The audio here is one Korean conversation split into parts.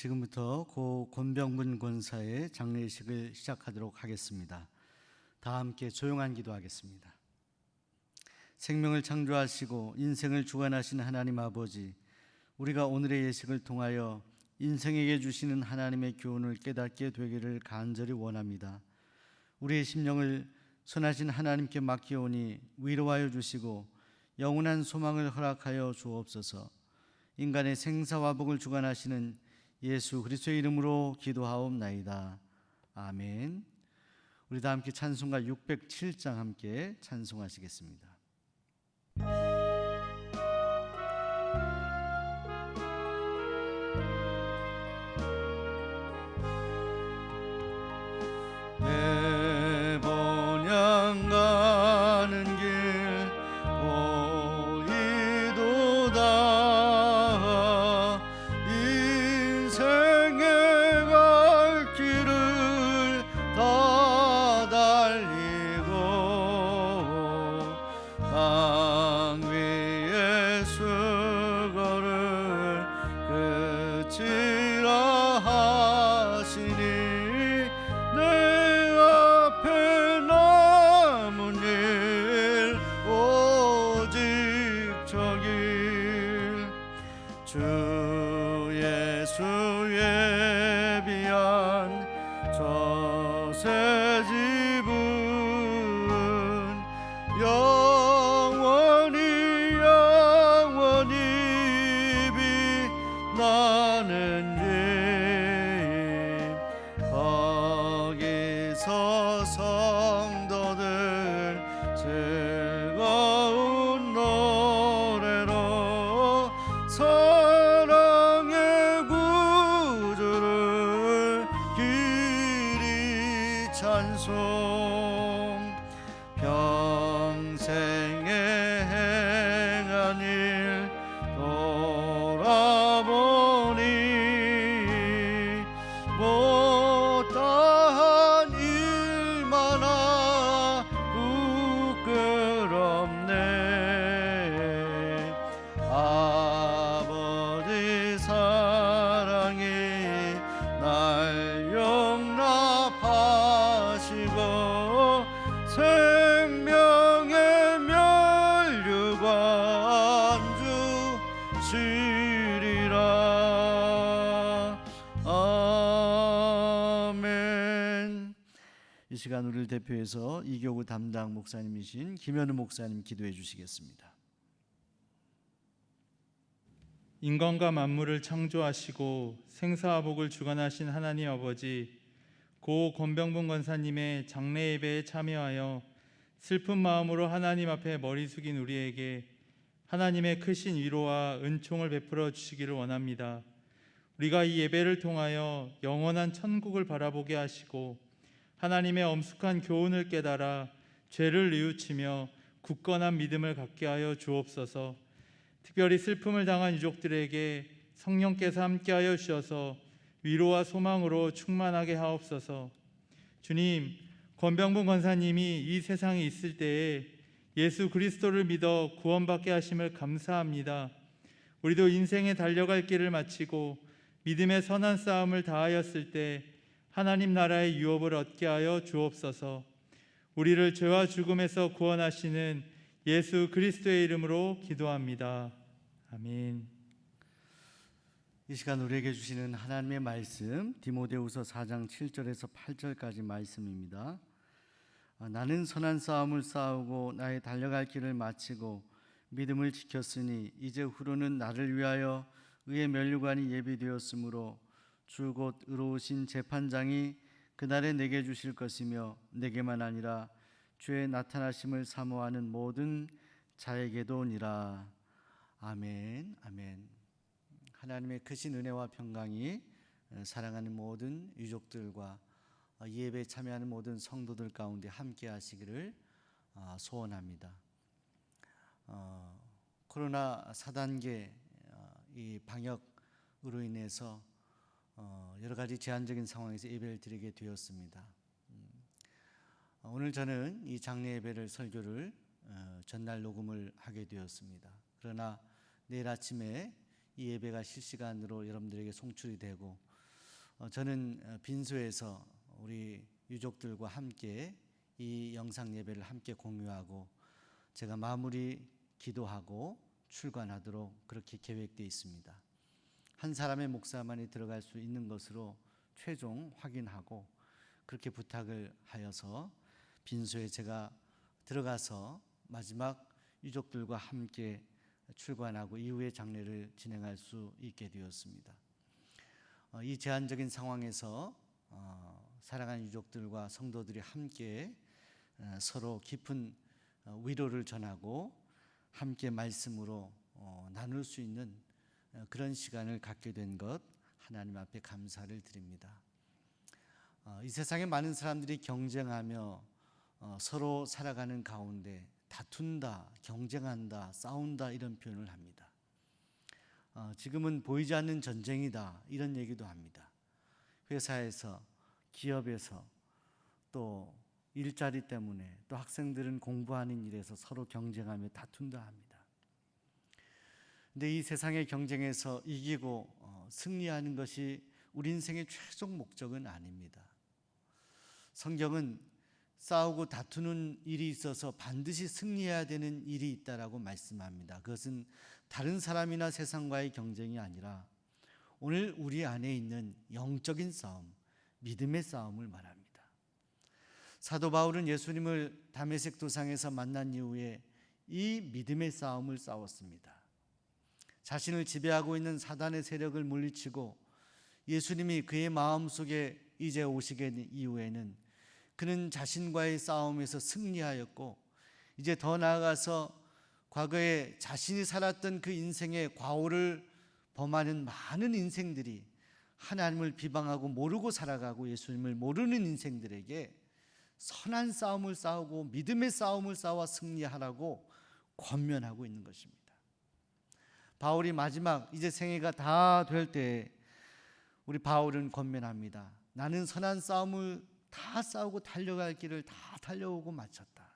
지금부터 고 권병문 권사의 장례식을 시작하도록 하겠습니다. 다 함께 조용한 기도하겠습니다. 생명을 창조하시고 인생을 주관하신 하나님 아버지, 우리가 오늘의 예식을 통하여 인생에게 주시는 하나님의 교훈을 깨닫게 되기를 간절히 원합니다. 우리의 심령을 선하신 하나님께 맡기오니 위로하여 주시고 영원한 소망을 허락하여 주옵소서. 인간의 생사화복을 주관하시는 예수 그리스도의 이름으로 기도하옵나이다. 아멘. 우리 다 함께 찬송가 607장 함께 찬송하시겠습니다. 예수의 비한 저새 찬송 생명의 멸류관 주시리라 아멘 이 시간 우리를 대표해서 이교구 담당 목사님이신 김현우 목사님 기도해 주시겠습니다. 인간과 만물을 창조하시고 생사화복을 주관하신 하나님 아버지 고 권병분 권사님의 장례 예배에 참여하여 슬픈 마음으로 하나님 앞에 머리 숙인 우리에게 하나님의 크신 위로와 은총을 베풀어 주시기를 원합니다. 우리가 이 예배를 통하여 영원한 천국을 바라보게 하시고 하나님의 엄숙한 교훈을 깨달아 죄를 뉘우치며 굳건한 믿음을 갖게 하여 주옵소서. 특별히 슬픔을 당한 유족들에게 성령께서 함께하여 주셔서 위로와 소망으로 충만하게 하옵소서. 주님, 권병분 권사님이 이 세상에 있을 때에 예수 그리스도를 믿어 구원받게 하심을 감사합니다. 우리도 인생에 달려갈 길을 마치고 믿음의 선한 싸움을 다하였을 때 하나님 나라의 유업을 얻게 하여 주옵소서. 우리를 죄와 죽음에서 구원하시는 예수 그리스도의 이름으로 기도합니다. 아멘. 이 시간 우리에게 주시는 하나님의 말씀 디모데후서 4장 7절에서 8절까지 말씀입니다. 아, 나는 선한 싸움을 싸우고 나의 달려갈 길을 마치고 믿음을 지켰으니 이제 후로는 나를 위하여 의의 면류관이 예비되었으므로 주 곧 의로우신 재판장이 그날에 내게 주실 것이며 내게만 아니라 주의 나타나심을 사모하는 모든 자에게도니라. 아멘. 아멘. 하나님의 크신 은혜와 평강이 어, 사랑하는 모든 유족들과 어, 이 예배에 참여하는 모든 성도들 가운데 함께 하시기를 어, 소원합니다. 어, 코로나 4단계 어, 이 방역으로 인해서 어, 여러 가지 제한적인 상황에서 예배를 드리게 되었습니다. 음, 어, 오늘 저는 이 장례 예배를 설교를 어, 전날 녹음을 하게 되었습니다. 그러나 내일 아침에 이 예배가 실시간으로 여러분들에게 송출이 되고 어, 저는 어, 빈소에서 우리 유족들과 함께 이 영상 예배를 함께 공유하고 제가 마무리 기도하고 출관하도록 그렇게 계획되어 있습니다. 한 사람의 목사만이 들어갈 수 있는 것으로 최종 확인하고 그렇게 부탁을 하여서 빈소에 제가 들어가서 마지막 유족들과 함께 출관하고 이후의 장례를 진행할 수 있게 되었습니다. 어, 이 제한적인 상황에서 어, 사랑하는 유족들과 성도들이 함께 어, 서로 깊은 어, 위로를 전하고 함께 말씀으로 어, 나눌 수 있는 어, 그런 시간을 갖게 된 것 하나님 앞에 감사를 드립니다. 어, 이 세상에 많은 사람들이 경쟁하며 어, 서로 살아가는 가운데 다툰다, 경쟁한다, 싸운다 이런 표현을 합니다. 어, 지금은 보이지 않는 전쟁이다 이런 얘기도 합니다. 회사에서, 기업에서 또 일자리 때문에 또 학생들은 공부하는 일에서 서로 경쟁하며 다툰다 합니다. 근데 이 세상의 경쟁에서 이기고 어, 승리하는 것이 우리 인생의 최종 목적은 아닙니다. 성경은 싸우고 다투는 일이 있어서 반드시 승리해야 되는 일이 있다라고 말씀합니다. 그것은 다른 사람이나 세상과의 경쟁이 아니라 오늘 우리 안에 있는 영적인 싸움, 믿음의 싸움을 말합니다. 사도 바울은 예수님을 담에색 도상에서 만난 이후에 이 믿음의 싸움을 싸웠습니다. 자신을 지배하고 있는 사단의 세력을 물리치고 예수님이 그의 마음 속에 이제 오시게 된 이후에는 그는 자신과의 싸움에서 승리하였고 이제 더 나아가서 과거에 자신이 살았던 그 인생의 과오를 범하는 많은 인생들이 하나님을 비방하고 모르고 살아가고 예수님을 모르는 인생들에게 선한 싸움을 싸우고 믿음의 싸움을 싸워 승리하라고 권면하고 있는 것입니다. 바울이 마지막 이제 생애가 다 될 때 우리 바울은 권면합니다. 나는 선한 싸움을 다 싸우고 달려갈 길을 다 달려오고 마쳤다.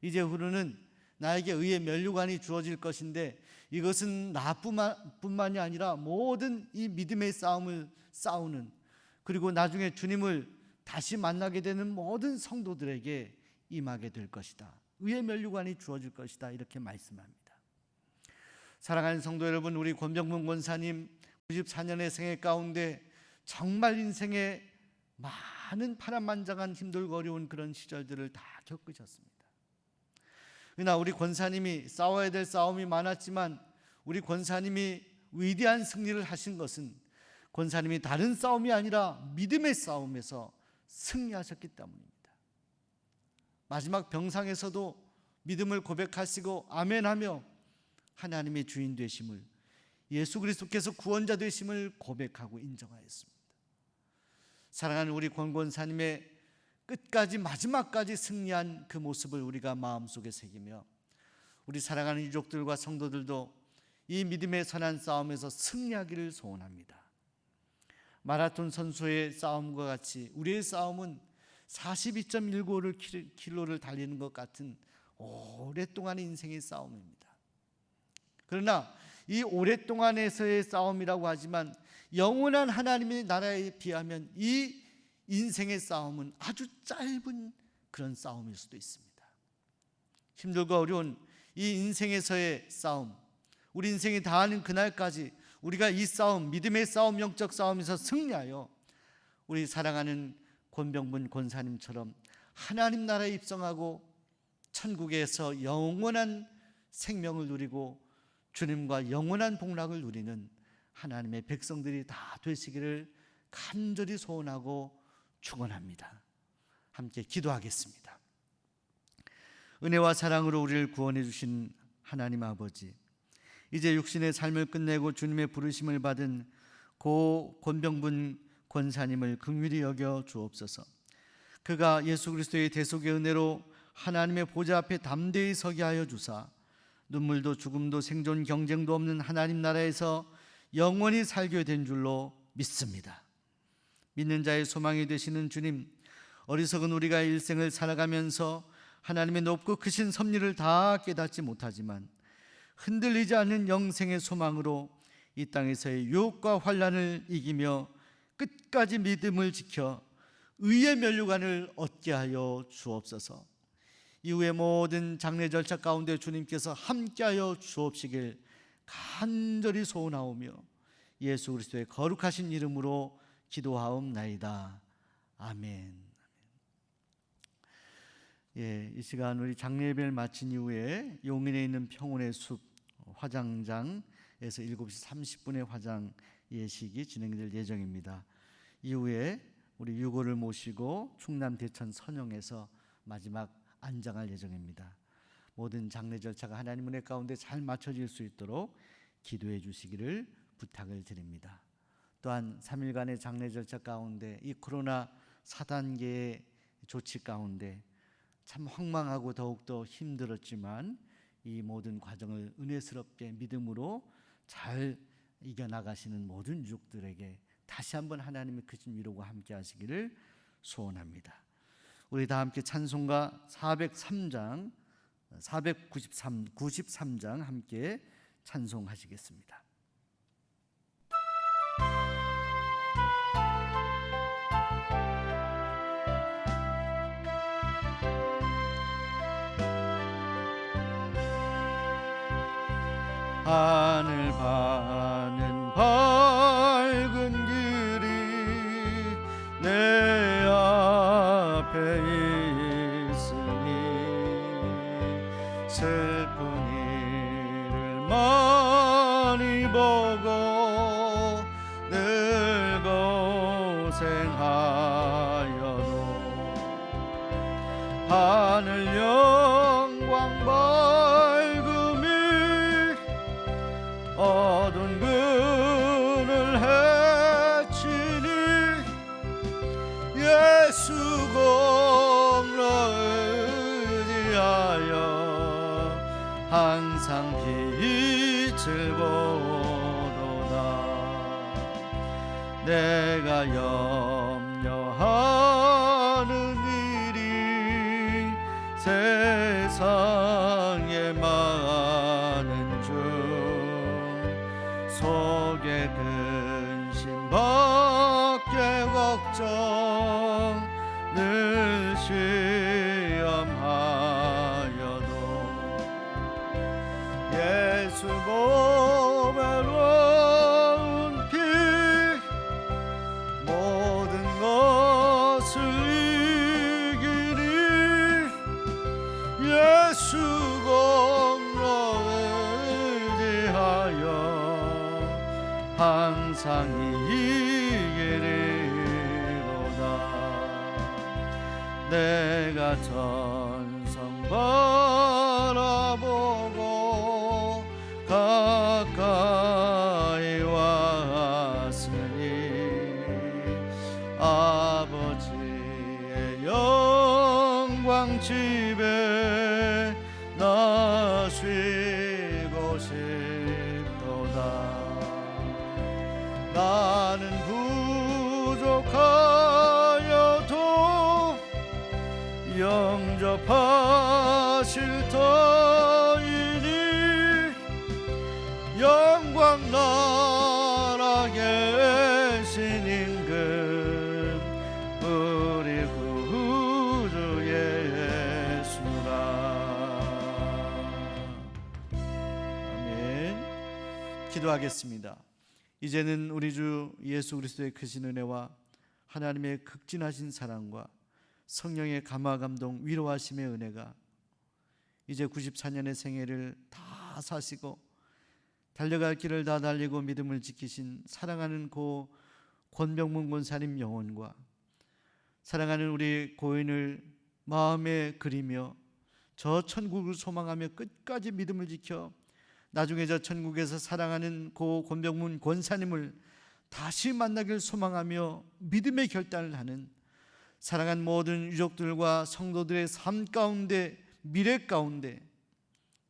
이제 후로는 나에게 의의 면류관이 주어질 것인데 이것은 나뿐만이 아니라 모든 이 믿음의 싸움을 싸우는 그리고 나중에 주님을 다시 만나게 되는 모든 성도들에게 임하게 될 것이다. 의의 면류관이 주어질 것이다. 이렇게 말씀합니다. 사랑하는 성도 여러분, 우리 권병문 권사님 94년의 생애 가운데 정말 인생에 많은 파란만장한 힘들고 어려운 그런 시절들을 다 겪으셨습니다. 그러나 우리 권사님이 싸워야 될 싸움이 많았지만 우리 권사님이 위대한 승리를 하신 것은 권사님이 다른 싸움이 아니라 믿음의 싸움에서 승리하셨기 때문입니다. 마지막 병상에서도 믿음을 고백하시고 아멘하며 하나님의 주인 되심을 예수 그리스도께서 구원자 되심을 고백하고 인정하였습니다. 사랑하는 우리 권권사님의 끝까지 마지막까지 승리한 그 모습을 우리가 마음속에 새기며 우리 사랑하는 유족들과 성도들도 이 믿음의 선한 싸움에서 승리하기를 소원합니다. 마라톤 선수의 싸움과 같이 우리의 싸움은 42.195를 킬로를 달리는 것 같은 오랫동안의 인생의 싸움입니다. 그러나 이 오랫동안에서의 싸움이라고 하지만 영원한 하나님의 나라에 비하면 이 인생의 싸움은 아주 짧은 그런 싸움일 수도 있습니다. 힘들고 어려운 이 인생에서의 싸움, 우리 인생이 다하는 그날까지 우리가 이 싸움, 믿음의 싸움, 영적 싸움에서 승리하여 우리 사랑하는 권병문 권사님처럼 하나님 나라에 입성하고 천국에서 영원한 생명을 누리고 주님과 영원한 복락을 누리는 하나님의 백성들이 다 되시기를 간절히 소원하고 축원합니다. 함께 기도하겠습니다. 은혜와 사랑으로 우리를 구원해 주신 하나님 아버지 이제 육신의 삶을 끝내고 주님의 부르심을 받은 고 권병분 권사님을 긍휼히 여겨 주옵소서. 그가 예수 그리스도의 대속의 은혜로 하나님의 보좌 앞에 담대히 서게 하여 주사 눈물도 죽음도 생존 경쟁도 없는 하나님 나라에서 영원히 살게 된 줄로 믿습니다. 믿는 자의 소망이 되시는 주님, 어리석은 우리가 일생을 살아가면서 하나님의 높고 크신 섭리를 다 깨닫지 못하지만 흔들리지 않는 영생의 소망으로 이 땅에서의 유혹과 환란을 이기며 끝까지 믿음을 지켜 의의 면류관을 얻게 하여 주옵소서. 이후의 모든 장례 절차 가운데 주님께서 함께하여 주옵시길 간절히 소원하오며 예수 그리스도의 거룩하신 이름으로 기도하옵나이다. 아멘. 예, 이 시간 우리 장례 예배를 마친 이후에 용인에 있는 평온의 숲 화장장에서 7시 30분에 화장 예식이 진행될 예정입니다. 이후에 우리 유고를 모시고 충남 대천 선영에서 마지막 안장할 예정입니다. 모든 장례 절차가 하나님 은혜 가운데 잘 맞춰질 수 있도록 기도해 주시기를 부탁을 드립니다. 또한 3일간의 장례 절차 가운데 이 코로나 4단계의 조치 가운데 참 황망하고 더욱더 힘들었지만 이 모든 과정을 은혜스럽게 믿음으로 잘 이겨나가시는 모든 유족들에게 다시 한번 하나님의 크신 위로가 함께 하시기를 소원합니다. 우리 다 함께 찬송가 403장 493 93장 함께 찬송하시겠습니다. 하늘 바는 걱정 늘시 내가 전성 바 기도하겠습니다. 이제는 우리 주 예수 그리스도의 크신 은혜와 하나님의 극진하신 사랑과 성령의 감화 감동 위로하심의 은혜가 이제 94년의 생애를 다 사시고 달려갈 길을 다 달리고 믿음을 지키신 사랑하는 고 권병문 권사님 영혼과 사랑하는 우리 고인을 마음에 그리며 저 천국을 소망하며 끝까지 믿음을 지켜 나중에 저 천국에서 사랑하는 고 권병문 권사님을 다시 만나길 소망하며 믿음의 결단을 하는 사랑한 모든 유족들과 성도들의 삶 가운데 미래 가운데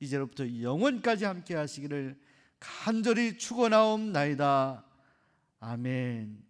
이제로부터 영원까지 함께 하시기를 간절히 축원하옵나이다. 아멘.